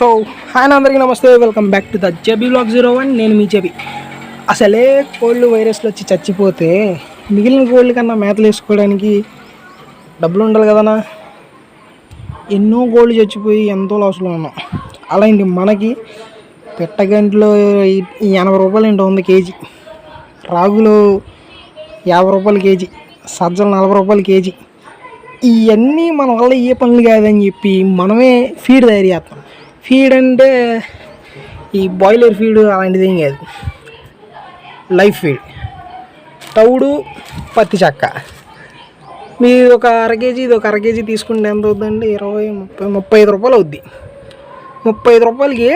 So hi అందరికీ నమస్తే. Welcome back to the Jabi blog zero one నేను మీ జబీ అసలే కోళ్ళు వైరస్లు వచ్చి చచ్చిపోతే మిగిలిన కోళ్ళు కన్నా మేతలు వేసుకోవడానికి డబ్బులు ఉండాలి కదనా ఎన్నో కోళ్ళు చచ్చిపోయి ఎంతో లాస్లో ఉన్నాం. అలాంటి మనకి పెట్టగంటలో ఎనభై రూపాయలు ఏంటో ఉంది కేజీ. రాగులు యాభై రూపాయలు కేజీ. సజ్జలు నలభై రూపాయలు కేజీ. ఇవన్నీ మన వల్ల ఏ పనులు కాదని చెప్పి మనమే ఫీడ్ తయారు చేస్తాం. ఫీడ్ అంటే ఈ బాయిలర్ ఫీడ్ అలాంటిది ఏం కాదు. Life feed. తౌడు పత్తి చెక్క. మీరు ఒక అర కేజీ ఇది ఒక అర కేజీ తీసుకుంటే ఎంత అవుతుందండి? ఇరవై ముప్పై ముప్పై ఐదు రూపాయలు అవుద్ది. ముప్పై ఐదు రూపాయలకి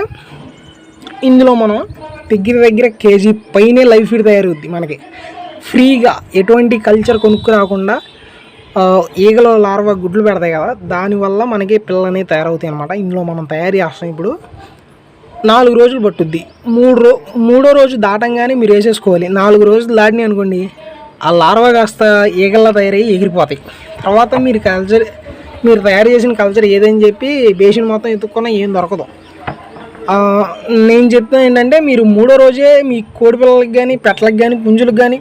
ఇందులో మనం దగ్గర దగ్గర కేజీ పైనే లైఫ్ ఫీడ్ తయారవుద్ది మనకి. ఫ్రీగా ఎటువంటి కల్చర్ కొనుక్కు రాకుండా ఈగలు లార్వా గుడ్లు పెడతాయి కదా దానివల్ల మనకి పిల్లలు అనేవి తయారవుతాయి అనమాట ఇందులో మనం తయారు చేస్తాం ఇప్పుడు. నాలుగు రోజులు పట్టుద్ది. మూడు రో మూడో రోజు దాటంగానే మీరు వేసేసుకోవాలి. నాలుగు రోజులు దాటినాయి అనుకోండి ఆ లార్వా కాస్త ఈగల్లా తయారయ్యి ఎగిరిపోతాయి. తర్వాత మీరు కల్చర్ మీరు తయారు చేసిన కల్చర్ ఏదని చెప్పి బేసిన్ మొత్తం ఎత్తుక్కున్నా ఏం దొరకదు. నేను చెప్తున్నా ఏంటంటే మీరు మూడో రోజే మీ కోడి పిల్లలకి కానీ పెట్టలకు కానీ పుంజులకు కానీ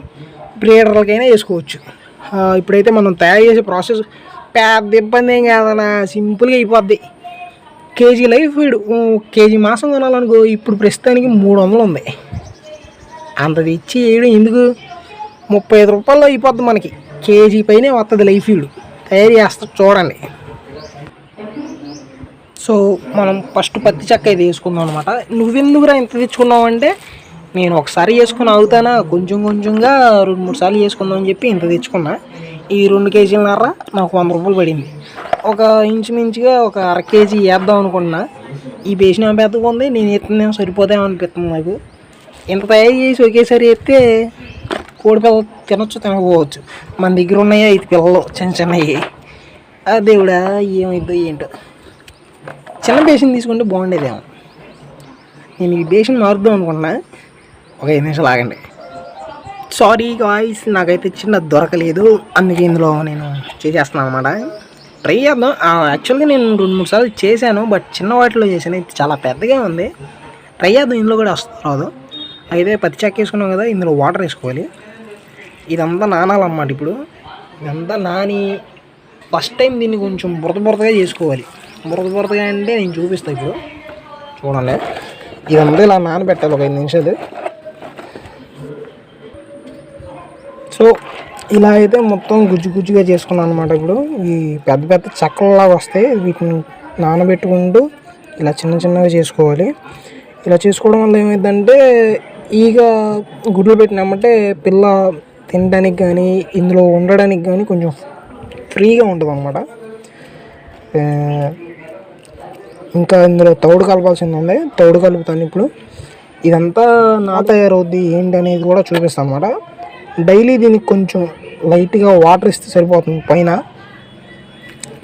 బ్రీడర్లకైనా వేసుకోవచ్చు. ఇప్పుడైతే మనం తయారు చేసే ప్రాసెస్ పెద్ద ఇబ్బంది ఏం కాదన్నా సింపుల్గా అయిపోద్ది. కేజీ లైఫ్ ఫీడ్ కేజీ మాసం కొనాలనుకో ఇప్పుడు ప్రస్తుతానికి మూడు వందలు ఉంది. అంత తెచ్చి వేయడం ఎందుకు? ముప్పై ఐదు రూపాయల్లో అయిపోద్ది మనకి. కేజీ పైనే వస్తుంది లైఫ్ ఫీడ్ తయారు చేస్తా చూడండి. సో మనం ఫస్ట్ పత్తి చెక్క అయితే వేసుకుందాం అనమాట నువ్వెందుకురా ఇంత తెచ్చుకున్నావు అంటే నేను ఒకసారి వేసుకుని అవుతానా కొంచెం కొంచెంగా రెండు మూడు సార్లు వేసుకుందాం అని చెప్పి ఇంత తెచ్చుకున్నా. ఈ రెండు కేజీలన్నర నాకు వంద రూపాయలు పడింది. ఒక ఇంచుమించుగా ఒక అర కేజీ వేద్దాం అనుకున్నా ఈ బేసిన పెద్దగా ఉంది నేను ఎత్తుందేమో సరిపోతామో అనిపిస్తుంది నాకు. ఇంత తయారు చేసి ఒకేసారి ఎత్తే కోడి పిల్ల తినొచ్చు తినకపోవచ్చు. మన దగ్గర ఉన్నాయా? ఐదు పిల్లలు చిన్న చిన్నవి. ఆ దేవుడా ఏమైందో ఏంటో. చిన్న బేసిన్ తీసుకుంటే బాగుండేదేమో. నేను ఈ బేసిన్ మారుద్దాం అనుకున్నా ఒక ఐదు నిమిషాలు ఆగండి. సారీ గాయస్ నాకైతే చిన్న దొరకలేదు. అందుకే ఇందులో నేను చేసేస్తున్నాను అనమాట ట్రై చేద్దాం యాక్చువల్గా నేను రెండు మూడు సార్లు చేశాను బట్ చిన్న వాటిలో చేశాను. ఇది చాలా పెద్దగా ఉంది. ట్రై చేద్దాం. ఇందులో కూడా వస్తుంది అయితే పత్తి చెక్క వేసుకున్నాం కదా ఇందులో వాటర్ వేసుకోవాలి. ఇదంతా నానాలన్నమాట ఇప్పుడు. ఇదంతా నాని ఫస్ట్ టైం దీన్ని కొంచెం బురద బురదగా చేసుకోవాలి. బురద బురదగా అంటే నేను చూపిస్తాను ఇప్పుడు. చూడండి. ఇదంతా ఇలా నానబెట్టాలి ఒక ఐదు నిమిషాలు. సో ఇలా అయితే మొత్తం గుజ్జు గుజ్జుగా చేసుకున్నాను అనమాట ఇప్పుడు. ఈ పెద్ద పెద్ద చక్కలలాగా వస్తాయి. వీటిని నానబెట్టుకుంటూ ఇలా చిన్న చిన్నగా చేసుకోవాలి. ఇలా చేసుకోవడం వల్ల ఏమైందంటే ఈగ గుడ్లు పెట్టినామంటే పిల్ల తినడానికి కానీ ఇందులో ఉండడానికి కానీ కొంచెం ఫ్రీగా ఉంటుంది అనమాట ఇంకా ఇందులో తౌడు కలపాల్సింది ఉంది. తౌడు కలుపుతాను ఇప్పుడు. ఇదంతా నా తయారవుద్ది ఏంటి అనేది కూడా చూపిస్తాను అన్నమాట. డైలీ దీనికి కొంచెం లైట్గా వాటర్ ఇస్తే సరిపోతుంది పైన.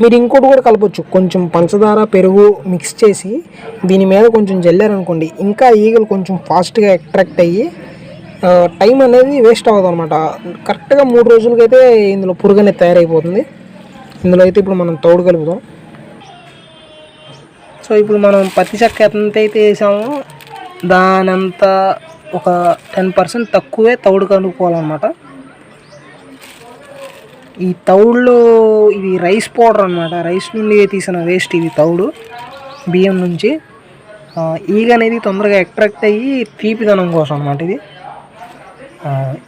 మీరు ఇంకోటి కూడా కలపచ్చు. కొంచెం పంచదార పెరుగు మిక్స్ చేసి దీని మీద కొంచెం జల్లారనుకోండి. ఇంకా ఈగలు కొంచెం ఫాస్ట్గా అట్రాక్ట్ అయ్యి టైం అనేది వేస్ట్ అవ్వదు అనమాట కరెక్ట్గా మూడు రోజులకైతే ఇందులో పురుగు అనేది తయారైపోతుంది. ఇందులో అయితే ఇప్పుడు మనం తౌడు కలుపుదాం. సో ఇప్పుడు మనం పత్తి చెక్క ఎంత అయితే వేసామో దానంతా ఒక టెన్ పర్సెంట్ తక్కువే తౌడు కనుక్కోవాలన్నమాట. ఈ తౌడులో ఇది రైస్ పౌడర్ అనమాట రైస్ నుండి తీసిన వేస్ట్ ఇది తౌడు బియ్యం నుంచి. ఈగ అనేది తొందరగా అట్రాక్ట్ అయ్యి తీపిదనం కోసం అనమాట ఇది.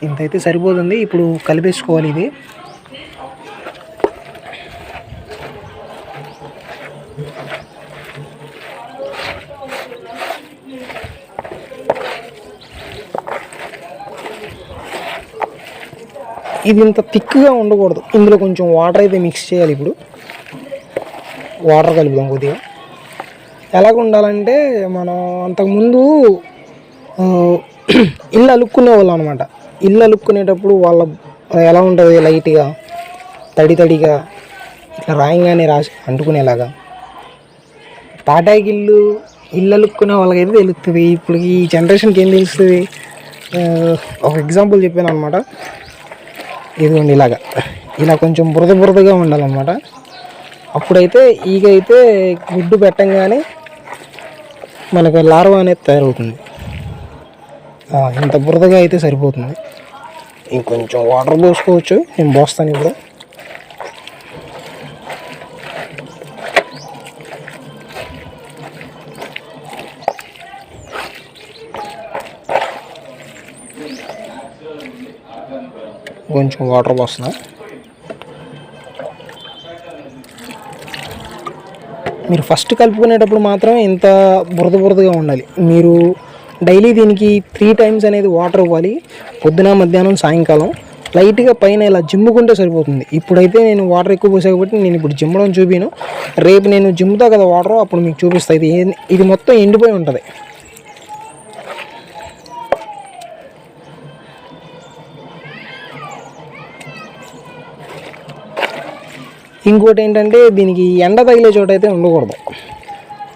ఇంతైతే సరిపోతుంది. ఇప్పుడు కలిపేసుకోవాలి ఇది. ఇది ఇంత థిక్గా ఉండకూడదు. ఇందులో కొంచెం వాటర్ అయితే మిక్స్ చేయాలి ఇప్పుడు. వాటర్ కలుపుదాం కొద్దిగా. ఎలాగ ఉండాలంటే మనం అంతకుముందు ఇల్లు అలుక్కునే వాళ్ళం అనమాట ఇల్లు అలుక్కునేటప్పుడు వాళ్ళ ఎలా ఉంటుంది లైట్గా తడి తడిగా ఇట్లా రాయంగానే రాసి అంటుకునేలాగా. తాటాకిల్లు ఇల్లు ఇల్లు అలుక్కునే వాళ్ళకైతే తెలుస్తుంది ఇప్పుడు ఈ జనరేషన్కి ఏం తెలుస్తుంది? ఒక ఎగ్జాంపుల్ చెప్పాను అనమాట ఇదిగోండి ఇలాగా. ఇలా కొంచెం బురద బురదగా ఉండాలన్నమాట. అప్పుడైతే ఈగ అయితే గుడ్డు పెట్టంగానే మనకి లార్వా అనేది తయారవుతుంది. ఇంత బురదగా అయితే సరిపోతుంది. ఇంకొంచెం వాటర్ పోసుకోవచ్చు. నేను పోస్తాను ఇప్పుడు. కొంచెం వాటర్ పోస్తున్నా. మీరు ఫస్ట్ కలుపుకునేటప్పుడు మాత్రం ఇంత బురద బురదగా ఉండాలి. మీరు డైలీ దీనికి త్రీ టైమ్స్ అనేది వాటర్ ఇవ్వాలి. పొద్దున మధ్యాహ్నం సాయంకాలం. లైట్గా పైన ఇలా జిమ్ముకుంటే సరిపోతుంది. ఇప్పుడైతే నేను వాటర్ ఎక్కువ పోసా కాబట్టి నేను ఇప్పుడు జిమ్మడం చూపిను. రేపు నేను జిమ్ముతా కదా వాటర్ అప్పుడు మీకు చూపిస్తా. ఇది ఇది మొత్తం ఎండిపోయి ఉంటుంది. ఇంకోటి ఏంటంటే దీనికి ఎండ తగిలే చోట అయితే ఉండకూడదు.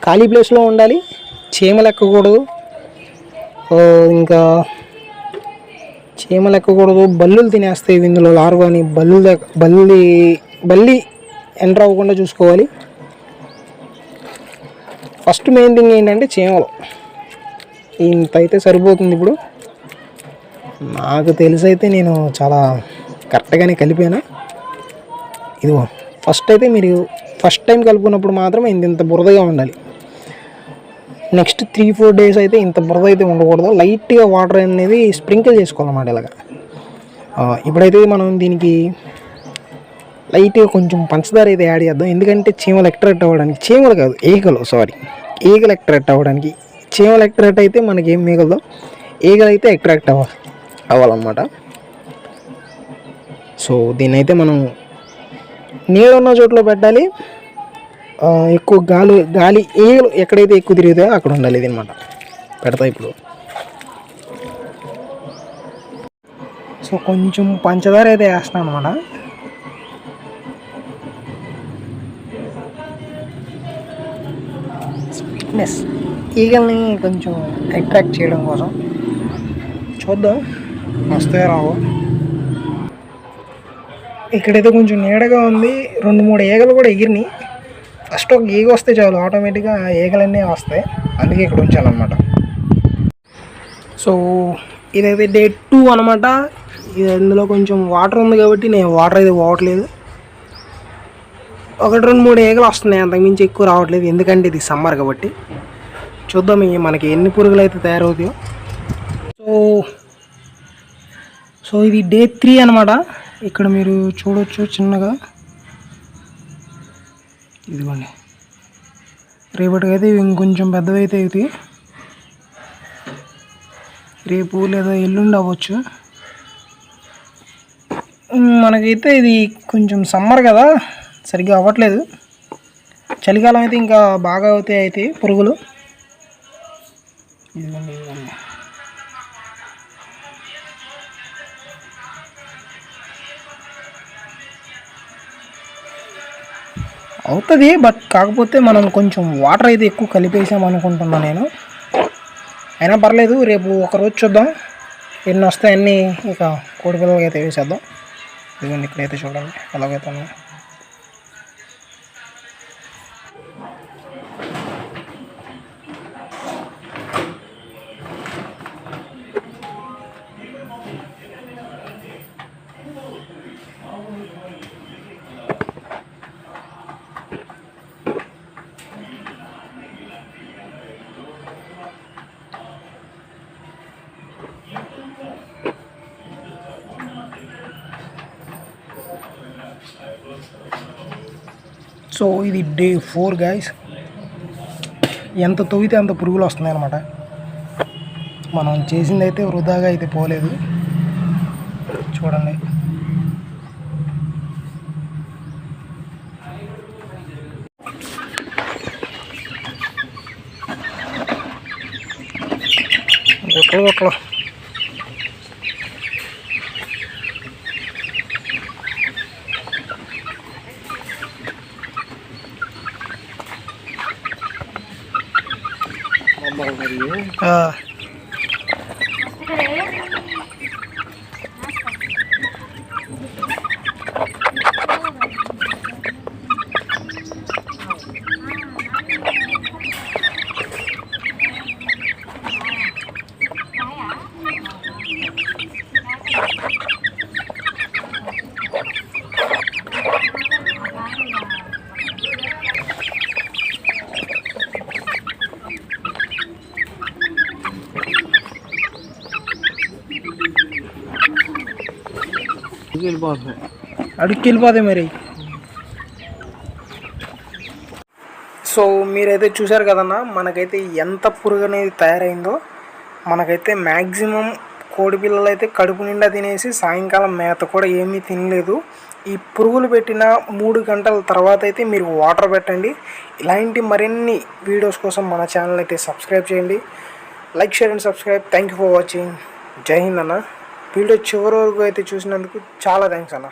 ఖాళీ ప్లేస్లో ఉండాలి చీమలు ఎక్కకూడదు ఇంకా చీమలు ఎక్కకూడదు బల్లులు తినేస్తాయి ఇందులో లార్వాని బల్లు బల్లి బల్లి ఎంటర్ అవ్వకుండా చూసుకోవాలి. ఫస్ట్ మెయిన్ థింగ్ ఏంటంటే చీమలు. ఇంత అయితే సరిపోతుంది ఇప్పుడు. నాకు తెలిసి అయితే నేను చాలా కరెక్ట్గానే కలిపాను. ఇదిగో. ఫస్ట్ అయితే మీరు ఫస్ట్ టైం కలుపుకున్నప్పుడు మాత్రమే ఇంత ఇంత బురదగా ఉండాలి. నెక్స్ట్ త్రీ ఫోర్ డేస్ అయితే ఇంత బురద అయితే ఉండకూడదు. లైట్గా వాటర్ అనేది స్ప్రింకిల్ చేసుకోవాలన్నమాట ఇలాగా. ఇప్పుడైతే మనం దీనికి లైట్గా కొంచెం పంచదార అయితే యాడ్ చేద్దాం. ఎందుకంటే చీమలు ఎక్ట్రాక్ట్ అవ్వడానికి చీమలు కాదు ఈగలు సారీ ఈగలు ఎక్ట్రాక్ట్ అవ్వడానికి చీమలు ఎక్ట్రాక్ట్ అయితే మనకి ఏం మిగలదు. ఈగలు అయితే ఎక్ట్రాక్ట్ అవ్వాలి అవ్వాలన్నమాట. సో దీన్నైతే మనం నీడున్న చోట్ల పెట్టాలి. ఎక్కువ గాలి గాలి ఈగలు ఎక్కడైతే ఎక్కువ తిరిగితే అక్కడ ఉండాలి ఇది అనమాట పెడతా ఇప్పుడు. సో కొంచెం పంచదార అయితే వేస్తాను అనమాట స్వీట్నెస్ ఈగల్ని కొంచెం అట్రాక్ట్ చేయడం కోసం. చూద్దాం. వస్తే రావు? ఇక్కడైతే కొంచెం నీడగా ఉంది. రెండు మూడు ఈగలు కూడా ఎగిరినాయి. ఫస్ట్ ఒక ఈగ వస్తే చాలు. ఆటోమేటిక్గా ఈగలన్నీ వస్తాయి. అందుకే ఇక్కడ ఉంచాను అనమాట సో ఇదైతే డే టూ అనమాట ఇది ఇందులో కొంచెం వాటర్ ఉంది కాబట్టి నేను వాటర్ అయితే పోవట్లేదు. ఒకటి రెండు మూడు ఈగలు వస్తున్నాయి. అంతకుమించి ఎక్కువ రావట్లేదు. ఎందుకంటే ఇది సమ్మర్ కాబట్టి. చూద్దాం ఇవి మనకి ఎన్ని పురుగులు అయితే తయారవుతాయో. సో సో ఇది డే త్రీ అనమాట ఇక్కడ మీరు చూడొచ్చు చిన్నగా. ఇదిగోండి. రేపటికైతే ఇవి ఇంకొంచెం పెద్దవైతే ఇది రేపు లేదా ఎల్లుండి అవ్వచ్చు. మనకైతే ఇది కొంచెం సమ్మర్ కదా సరిగ్గా అవ్వట్లేదు. చలికాలం అయితే ఇంకా బాగా అవుతాయి అయితే పురుగులు. ఇదిగోండి ఇదిగోండి. అవుతుంది బట్ కాకపోతే మనం కొంచెం వాటర్ అయితే ఎక్కువ కలిపేసాం అనుకుంటున్నా నేను. అయినా పర్లేదు రేపు ఒక రోజు చూద్దాం. ఎన్ని వస్తే అన్నీ ఇక కోడి పిల్లలకి అయితే వేసేద్దాం. ఇదిగోండి ఇక్కడైతే చూడండి ఎలాగైతే ఉన్నాయి. సో ఇది డే ఫోర్ గాయస్ ఎంత తవ్వితే అంత పురుగులు వస్తున్నాయి అనమాట మనం చేసింది అయితే వృధాగా అయితే పోలేదు. చూడండి. ఒకళ్ళు ఒకళ్ళు ఆ, వెళ్ళిపోతుంది అడుక్కి వెళ్ళిపోతాయి మరి. సో మీరైతే చూసారు కదన్నా మనకైతే ఎంత పురుగు అనేది తయారైందో మనకైతే మ్యాక్సిమం కోడి పిల్లలు అయితే కడుపు నిండా తినేసి సాయంకాలం మేత కూడా ఏమీ తినలేదు. ఈ పురుగులు పెట్టిన మూడు గంటల తర్వాత అయితే మీరు వాటర్ పెట్టండి. ఇలాంటి మరిన్ని వీడియోస్ కోసం మన ఛానల్ అయితే సబ్స్క్రైబ్ చేయండి. Like share and subscribe. Thank you for watching. జై హింద్ అన్న. వీడియో చివరి వరకు అయితే చూసినందుకు చాలా థ్యాంక్స్ అన్న.